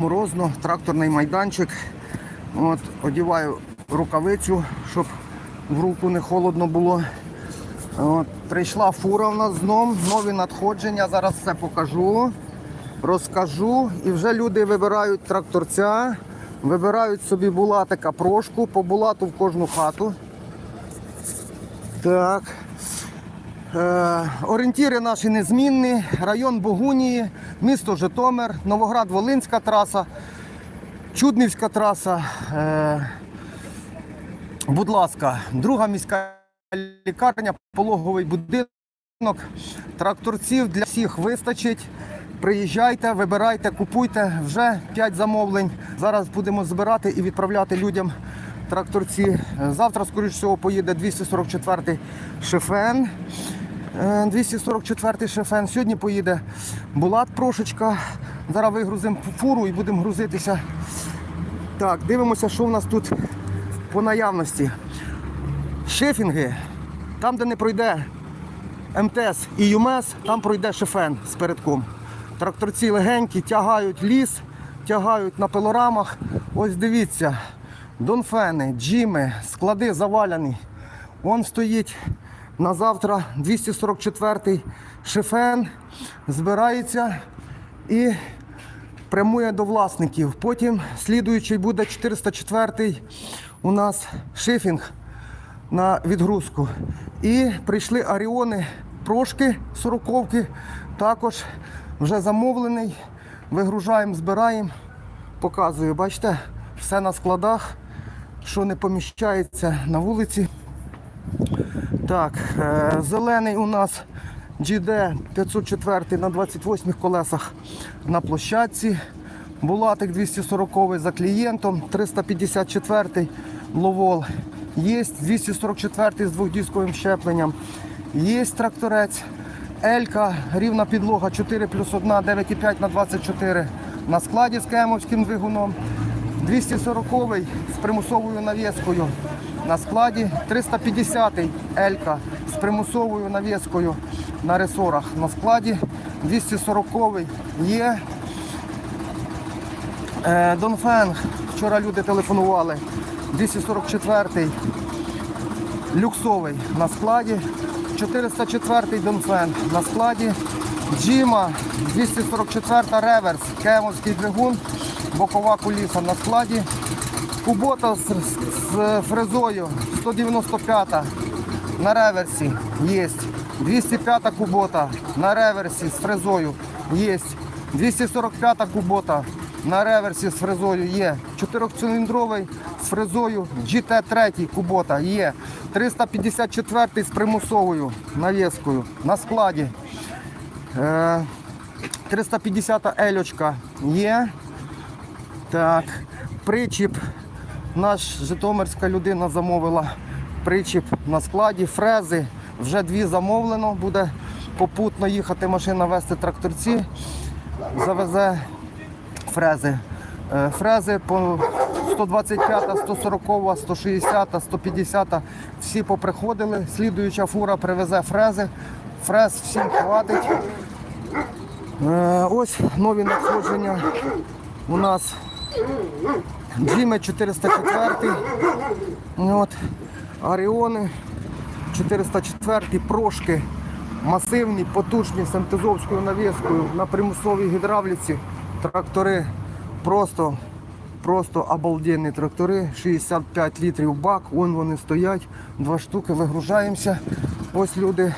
Морозно, тракторний майданчик. От, одіваю рукавицю, щоб в руку не холодно було. От, прийшла фура в нас знов, нові надходження. Зараз все покажу, розкажу. І вже люди вибирають тракторця, вибирають собі булатика прошку, по булату в кожну хату. Так. Е, орієнтіри наші незмінні. Район Богунії, місто Житомир, Новоград-Волинська траса, Чуднівська траса. Е, будь ласка, друга міська лікарня, пологовий будинок. Тракторців для всіх вистачить. Приїжджайте, вибирайте, купуйте. Вже 5 замовлень. Зараз будемо збирати і відправляти людям тракторці. Завтра, скоріш всього, поїде 244-й шефен. Е, 244-й шефен. Сьогодні поїде Булат Прошечка. Зараз вигрузимо фуру і будемо грузитися. Так, дивимося, що в нас тут по наявності. Шифінги. Там, де не пройде МТС і ЮМЕС, там пройде шифен з передком. Тракторці легенькі, тягають ліс, тягають на пилорамах. Ось дивіться, донфени, джими, склади заваляні. Вон стоїть на завтра 244-й шифен, збирається і прямує до власників. Потім слідуючий буде 404-й у нас шифінг на відгрузку. І прийшли Аріони прошки сороковки, також вже замовлений. Вигружаємо, збираємо, показую, бачите, все на складах, що не поміщається на вулиці. Так, е, зелений у нас GD 504 на 28 колесах на площадці. Булатик 240 за клієнтом, 354 ловол. Є 244 з двохдісковим щепленням. Є тракторець. Елька, рівна підлога 4 плюс 1, 9,5 на 24 на складі з кемовським двигуном. 240 з примусовою навіскою на складі. 350-й Елька з примусовою навіскою на ресорах на складі. 240 є. Е, Донфенг, вчора люди телефонували. 244-й люксовий на складі. 404-й Донфен на складі. Джима 244 реверс, кемовський двигун, бокова куліса на складі. Кубота з, з фрезою 195 на реверсі є. 205 кубота на реверсі з фрезою є. 245 кубота на реверсі з фрезою є. Чотирьохциліндровий з фрезою GT3 кубота є. 354 з примусовою навіскою на складі. Е, 350 ельочка є. Так, причіп. Наш Житомирська людина замовила причіп на складі, фрези. Вже дві замовлено. Буде попутно їхати машина вести тракторці. Завезе фрези. Е, Фрези по 125, 140, 160, 150 всі поприходили. Слідуюча фура привезе фрези. Фрез всім хватить. Е, Ось нові надходження у нас. Джиме 404, от, Аріони 404, прошки масивні, потужні з антизовською навіскою на примусовій гідравліці. Трактори просто, просто обалденні трактори, 65 літрів бак, вон вони стоять, два штуки, вигружаємося. Ось люди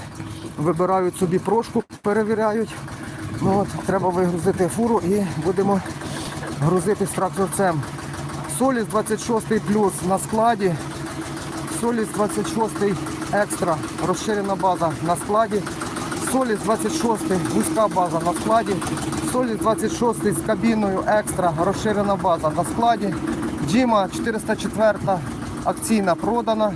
вибирають собі прошку, перевіряють. Ну, от, треба вигрузити фуру і будемо грузити з тракторцем. Соліс 26 плюс на складі. Соліс 26 екстра, розширена база на складі. Соліс 26 вузька база на складі. Соліс 26 з кабіною екстра, розширена база на складі. Джима 404 акційна продана.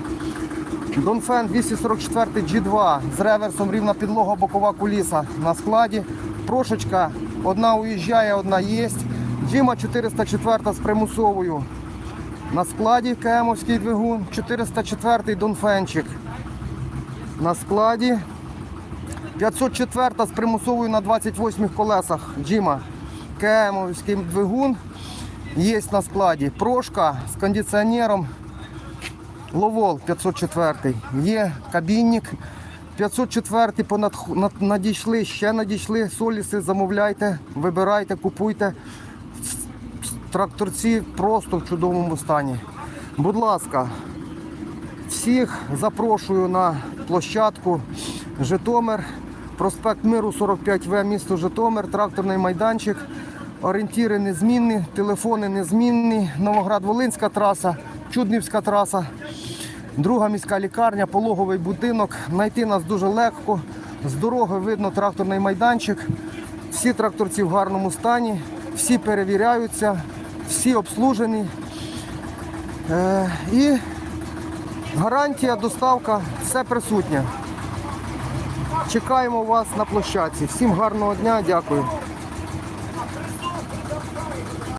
Донфен 244 G2 з реверсом рівна підлога, бокова куліса на складі. Прошечка одна уїжджає, одна є. Джима 404 з примусовою на складі КМовський двигун, 404 Донфенчик на складі. 504 з примусовою на 28 колесах Джима КМовський двигун. є на складі. Прошка з кондиціонером. Ловол 504 є кабінник. 504 понад, надійшли, ще надійшли. Соліси замовляйте, вибирайте, купуйте. Тракторці просто в чудовому стані. Будь ласка, всіх запрошую на площадку Житомир, проспект Миру 45В, місто Житомир, тракторний майданчик. Орієнтіри незмінні, телефони незмінні. Новоград-Волинська траса, Чуднівська траса, друга міська лікарня, пологовий будинок. Знайти нас дуже легко. З дороги видно тракторний майданчик. Всі тракторці в гарному стані, всі перевіряються, всі обслужені. Е, і гарантія, доставка, все присутнє. Чекаємо вас на площадці. Всім гарного дня, дякую.